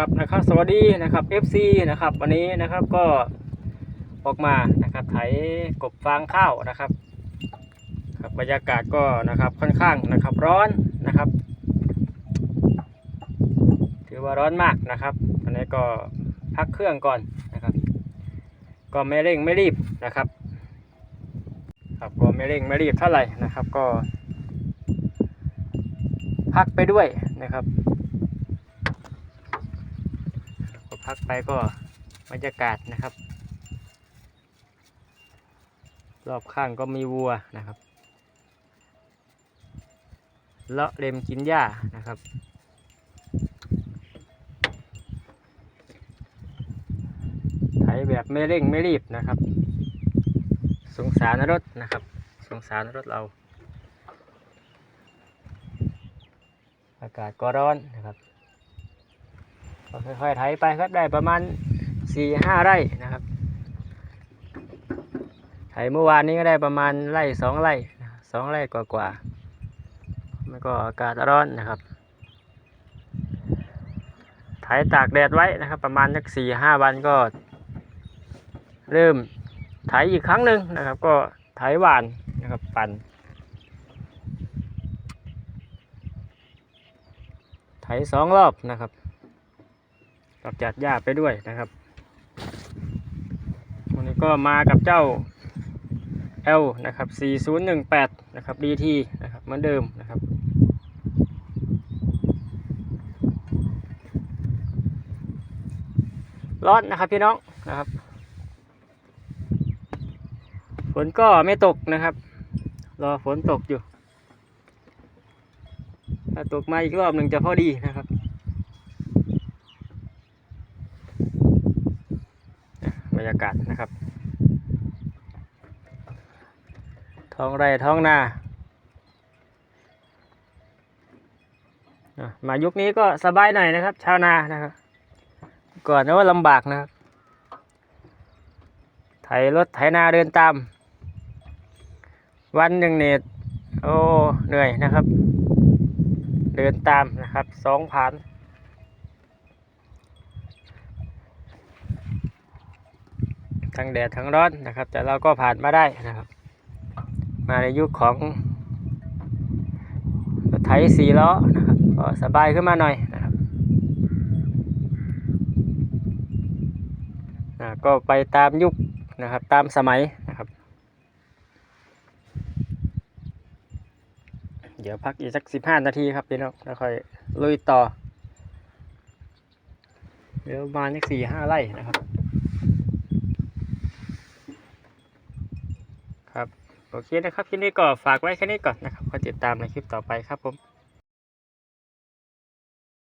ครับนะครับสวัสดีนะครับ FC นะครับ วันนี้นะครับก็ออกมานะครับไถกบฟางข้าวนะครับครับบรรยากาศก็นะครับค่อนข้างนะครับร้อนนะครับ ถือว่าร้อนมากนะครับอันนี้ก็พักเครื่องก่อนนะครับ ก็ไม่เร่งไม่รีบนะครับครับก็ไม่เร่งไม่รีบเท่าไหร่นะครับก็ พักไปด้วยนะครับ ก็ พักไปก็บรรยากาศนะครับ รอบข้างก็มีวัวนะครับเลาะเล็มกินหญ้านะครับ ไถแบบไม่เร่งไม่รีบนะครับ สงสารรถนะครับ สงสารรถเรา อากาศก็ร้อนนะครับ ค่อยๆไถไปครับได้ประมาณสี่ห้าไร่นะครับ ไถเมื่อวานนี้ก็ได้ประมาณไร่สองไร่สองไร่กว่าๆมันก็อากาศร้อนนะครับ ไถตากแดดไว้นะครับ ประมาณสักสี่ห้าวันก็ เริ่มไถอีกครั้งหนึ่งนะครับ ก็ไถหวานนะครับปั่นไถสองรอบนะครับ กับจัดหญ้าไปด้วยนะครับ วันนี้ก็มากับเจ้า L นะครับ 4018 นะครับ DT นะครับเหมือนเดิมนะครับ ร้อนนะครับพี่น้องนะครับ ฝนก็ไม่ตกนะครับ รอฝนตกอยู่ ถ้าตกมาอีกรอบหนึ่งจะพอดีนะครับอะบ รยากาศนะครับ ท้องไร่ท้องนามายุคนี้ก็สบายหน่อยนะครับ ชาวนานะครับ ก่อนนะว่าลำบากนะครับ ไถรถไถนาเดินตาม วันหนึ่งเนี่ยโอ้เหนื่อยนะครับ เดินตามนะครับสองผ่าน ทั้งแดดทั้งร้อนนะครับ แต่เราก็ผ่านมาได้นะครับ มาในยุคของรถไถสี่ล้อนะครับก็สบายขึ้นมาหน่อยนะครับก็ไปตามยุคนะครับตามสมัยนะครับ เดี๋ยวพักอีกสักสิบห้านาทีครับพี่น้องแล้วค่อยลุยต่อเดี๋ยวมาณสักสี่ห้าไร่นะครับ โอเคนะครับคลิปนี้ก็ฝากไว้แค่นี้ก่อนนะครับก็ติดตามในคลิปต่อไปครับผม